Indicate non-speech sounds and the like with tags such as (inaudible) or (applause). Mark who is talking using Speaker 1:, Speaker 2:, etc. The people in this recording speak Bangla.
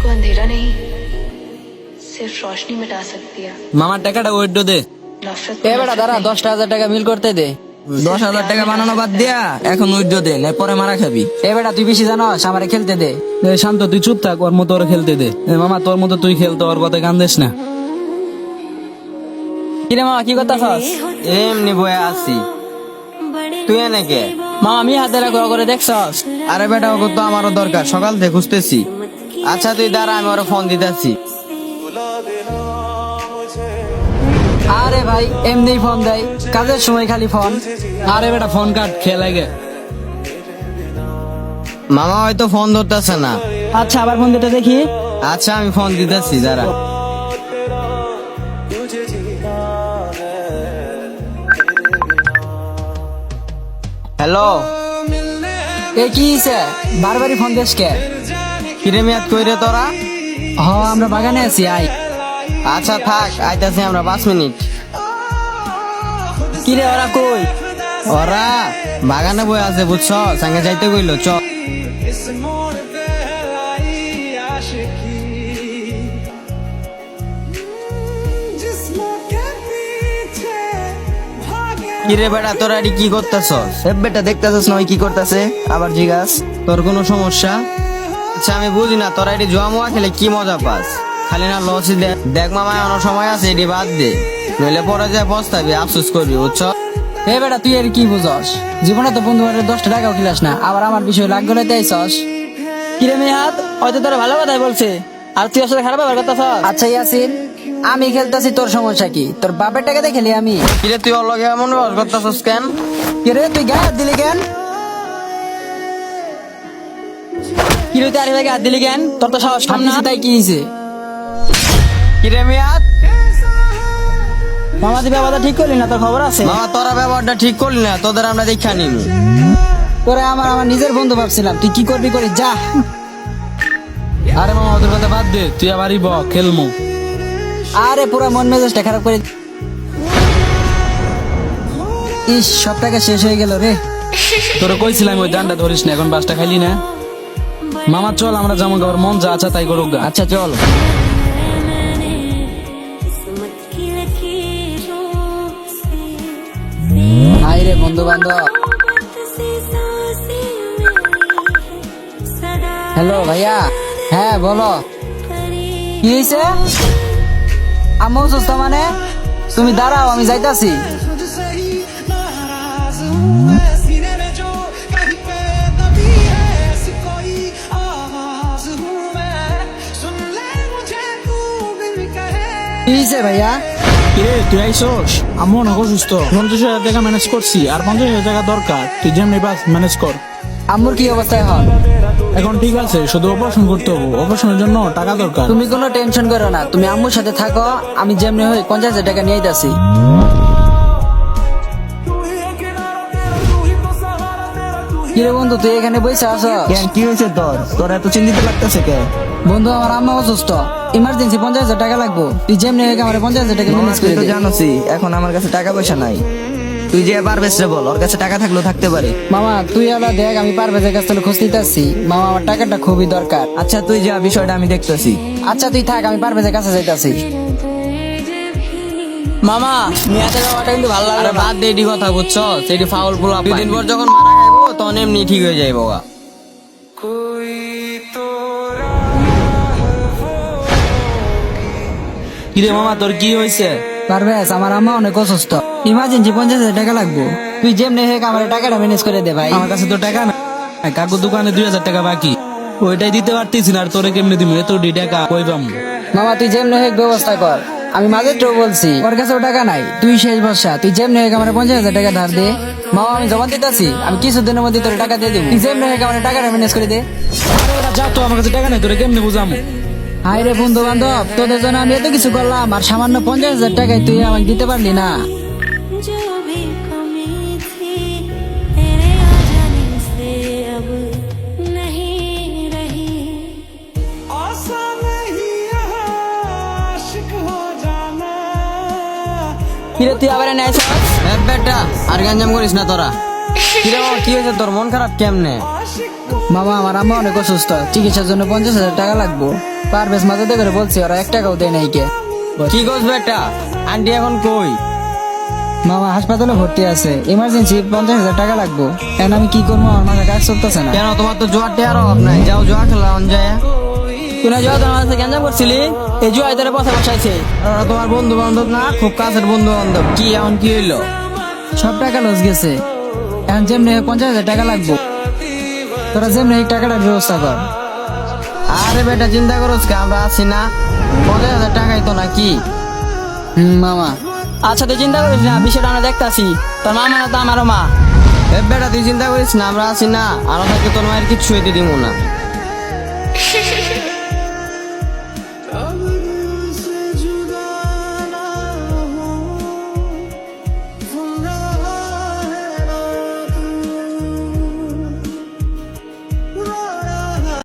Speaker 1: को अंधेरा नहीं सिर्फ रोशनी मिटा सकती है
Speaker 2: মামার টাকাটা ওয়েট দে
Speaker 1: नफरत को
Speaker 3: এ বেটা
Speaker 1: नफरत
Speaker 3: দাঁড়া
Speaker 1: नहीं।
Speaker 3: দশটা হাজার টাকা মিল করতে দে
Speaker 2: দশ হাজার টাকা বানানো বাদ দিয়া এখন উইড্রো দে না পরে মারা খাবি
Speaker 3: এ বেটা তুই বেশি জানোস আমারে খেলতে দে
Speaker 4: এ শান্ত তুই চুপ থাক ওর মতো ওরা খেলতে দে এ মামা তোর মতো তুই খেলতো ওর কথা কান দিস না
Speaker 3: কিরে মামা কি করতেছস
Speaker 2: এমনি বয়ে আসি তুই এনে কে
Speaker 3: মামা আমি হাতে রাখো করে দেখছস
Speaker 2: আরে বেটা ওকে তো আমারও দরকার সকাল থেকে খুঁজতেছি আচ্ছা তুই দাঁড়া আমি ওরা ফোন দিতেছি।
Speaker 3: আরে ভাই এমনি ফোন দেয়। কাজের সময় খালি ফোন
Speaker 4: আরে বেটা ফোন কাট খেয়ে লাগে।
Speaker 2: মামা হয়তো ফোন ধরতেছে না।
Speaker 3: আচ্ছা আবার ফোন দিতে দেখি।
Speaker 2: আচ্ছা আমি ফোন দিতেছি দাঁড়া। হ্যালো
Speaker 3: এ কি বারবারই ফোন দিস কে?
Speaker 2: কিরে মেয়াদ কইরে তোরা?
Speaker 3: হ আমরা বাগানে আছি আই
Speaker 2: আচ্ছা থাক আইতাছি আমরা পাঁচ মিনিট।
Speaker 3: কিরে ওরা কই?
Speaker 2: ওরা বাগানে বই আছে বুঝছ? সঙ্গে যাইতে কইলো চ। কিরে বেটা তোরা কি করতেছ? বেটা দেখতেছস নয় কি করতেছে? আবার জিগাস। তোর কোনো সমস্যা? আচ্ছা আমি বুঝি না তোরা এটি জুয়া মুয়া খেলে কি মজা পাস? খালি না লসই দে। দেখ মামা অনেক সময় আছে এটি বাদ দে। নইলে পরে যায় পস্তাবি আফসোস করবি বুঝছ?
Speaker 3: হে বেটা তুই এর কি বুঝস? জীবনে তো বন্ধু বান্ধব দশটা টাকাও খিলাস না আবার আমার বিষয় লাগ গলে তাইছস কিরে মেহাত হয়তো তোর ভালো কথাই বলছে। আর তুই আসলে খারাপ ব্যাপার করতেছস? আচ্ছা ইয়াসিন আমি খেলতেছি তোর সমস্যা কি? তোর বাপের টাকাতে খেলি আমি।
Speaker 2: কিরে তুই অলগে এমন ব্যবহার করতেছস কেন?
Speaker 3: কিরে তুই গায়ে দিলি কেন? কিরে তুই আরে গায়ে হাত দিলি কেন? তোর তো সাহস কম না। তাই কি হইছে?
Speaker 2: কিরে মিয়াদ?
Speaker 3: মামা তুই ব্যাপারটা ঠিক করলি না? তোর খবর আছে?
Speaker 2: মামা তোরা ব্যবহারটা ঠিক করলি না তোদের আমরা দেখা নিব
Speaker 3: তোরে আমার আমার নিজের বন্ধু ভাবছিলাম। তুই কি করবি করিস যা।
Speaker 4: আরে মামা ওদের কথা বাদ দে। তুই আবারই ব খেলমু।
Speaker 3: আরে পুরো মন মেজাজটা খারাপ করে ইস সব টাকা শেষ হয়ে গেল রে।
Speaker 4: তোরা কইছিলাম ওই দানটা ধরিস না এখন বাসটা খাইলি না? মামা, চল, আমরা যেমন ওর মন যা আচ্ছা তাই করুক
Speaker 3: আচ্ছা চল। হাই রে বন্ধু বান্ধব হ্যালো ভাইয়া। হ্যাঁ বলো। কি হয়েছে আমি অসুস্থ মানে? তুমি দাঁড়াও, আমি যাইতাছি। হয়েছে ভাইয়া।
Speaker 4: কিরে তুই আইসোস? আম্মু অনেক অসুস্থ। পঞ্চাশ হাজার টাকা ম্যানেজ করছি আর পঞ্চাশ হাজার টাকা দরকার। তুই যেমনি বাস ম্যানেজ কর।
Speaker 3: আম্মুর কি অবস্থা এখন?
Speaker 4: এখন ঠিক আছে শুধু অপারেশন করতে হবে। অপারেশনের জন্য টাকা দরকার।
Speaker 3: তুমি কোনো টেনশন করো না। তুমি আম্মুর সাথে থাকো আমি যেমনি হই পঞ্চাশ হাজার টাকা নিয়ে যাচ্ছি। কিরে বন্ধু তুই এখানে বসে আছো?
Speaker 2: কেন কি হয়েছে তোর? তোর এত চিন্তিত লাগতেছে কে
Speaker 3: বন্ধু আমার আম্মা অসুস্থ। ইমার্জেন্সি পঞ্চাশ হাজার টাকা লাগবো। তুই যেমনি হোক আমার পঞ্চাশ হাজার টাকা ম্যানেজ করে
Speaker 2: তুই তো
Speaker 3: দে।
Speaker 2: জানোসই এখন আমার কাছে টাকা পয়সা নাই। তুই যে পারবেস রে বল ওর কাছে টাকা থাকলেও থাকতে পারে।
Speaker 3: মামা তুই আবার দেখ আমি পারভেজের কাছ থেকে খোঁজ নিতেছি। মামা আমার টাকাটা খুবই দরকার।
Speaker 2: আচ্ছা তুই যা বিষয়টা আমি দেখতেছি।
Speaker 3: আচ্ছা তুই থাক আমি পারভেজের কাছে যাইতাছি। মামা মেয়াদের বাবাটা কিন্তু ভালো
Speaker 2: আরে
Speaker 3: লাগল
Speaker 2: বাদ দে এটি কথা বুঝছ? সেটি ফাউল পোলা দুই দিন পর যখন মারা খাইবো তখন এমনি ঠিক হয়ে যাইবো গা।
Speaker 4: কিরে মামা তোর কি হয়েছে?
Speaker 3: পারভেজ আমার আম্মা অনেক অসুস্থ। ইমার্জেন্সি পঞ্চাশ হাজার টাকা লাগবো। তুই যেমনি হোক আমার টাকাটা ম্যানেজ করে দে ভাই।
Speaker 4: আমার কাছে তো টাকা না কাকু দোকানে দুই হাজার টাকা বাকি। ওইটাই দিতে পারতিস না আর তোরে কেমনে দিবি এত ডি টাকা কই পাম?
Speaker 3: মামা তুই যেমনি হোক ব্যবস্থা কর। আমি মাঝে তো বলছি ওর কাছেও টাকা নাই। তুই শেষ ভরসা। তুই যেমনি হোক আমার পঞ্চাশ হাজার টাকা ধার দে। মামা আমি জমা দিতেছি। আমি কিছুদিনের মধ্যে তোর টাকা দিয়ে দিবি। তুই যেমনি হোক আমার টাকাটা ম্যানেজ করে দে।
Speaker 4: যা তো আমার কাছে টাকা নাই তোরে কেমনে বুঝামু?
Speaker 3: হাই রে বন্ধু বান্ধব তোদের জন্য আমি এত কিছু করলাম আর সামান্য পঞ্চাশ হাজার টাকায় তুই আমাকে দিতে পারলি না। তুই আবার নেয়
Speaker 2: হ্যাঁ, বেটা আর গঞ্জাম করিস না তোরা। কি হয়েছে? তোর মন খারাপ কেমনে?
Speaker 3: মামা আমার আম্মা অনেক অসুস্থ। চিকিৎসার জন্য পঞ্চাশ হাজার টাকা লাগবো। পারভেজ মাঝে করে বলছি ওরা এক টাকাও দেয় নাই কে।
Speaker 2: কি করছ বেটা? আন্টি এখন কই?
Speaker 3: মামা হাসপাতালে ভর্তি আছে। ইমার্জেন্সি পঞ্চাশ হাজার টাকা লাগবো। এখন আমি কি করব? আমার মাথায় কাজ চলতেছে না।
Speaker 2: কেন তোমার তো জোয়ার টেয়ার অভাব নাই। যাও জোয়া খেলা অন যায়।
Speaker 3: তুই না যাওয়া তোমার কাছে গ্যাঞ্জাম করছিলি? এই জুয়াই তোরে বসে বসাইছে।
Speaker 2: তোমার বন্ধু বান্ধব না? খুব কাছের বন্ধু বান্ধব কি এখন কি হইল?
Speaker 3: সব টাকা লস গেছে। এখন যেমনি পঞ্চাশ হাজার টাকা লাগবো তোরা যেমনি এই টাকাটার ব্যবস্থা কর।
Speaker 2: আরে বেটা চিন্তা করছ কে আমরা আছি না। পঞ্চাশ হাজার টাকাই তো নাকি?
Speaker 3: হুম মামা। আচ্ছা তুই চিন্তা করিস না বিষয়টা আমরা দেখতাছি। তোর মামা না তো আমারও মা।
Speaker 2: এ বেটা তুই চিন্তা করিস না আমরা আছি না। আর তোর মায়ের কিচ্ছু হইতে দিব না। (laughs)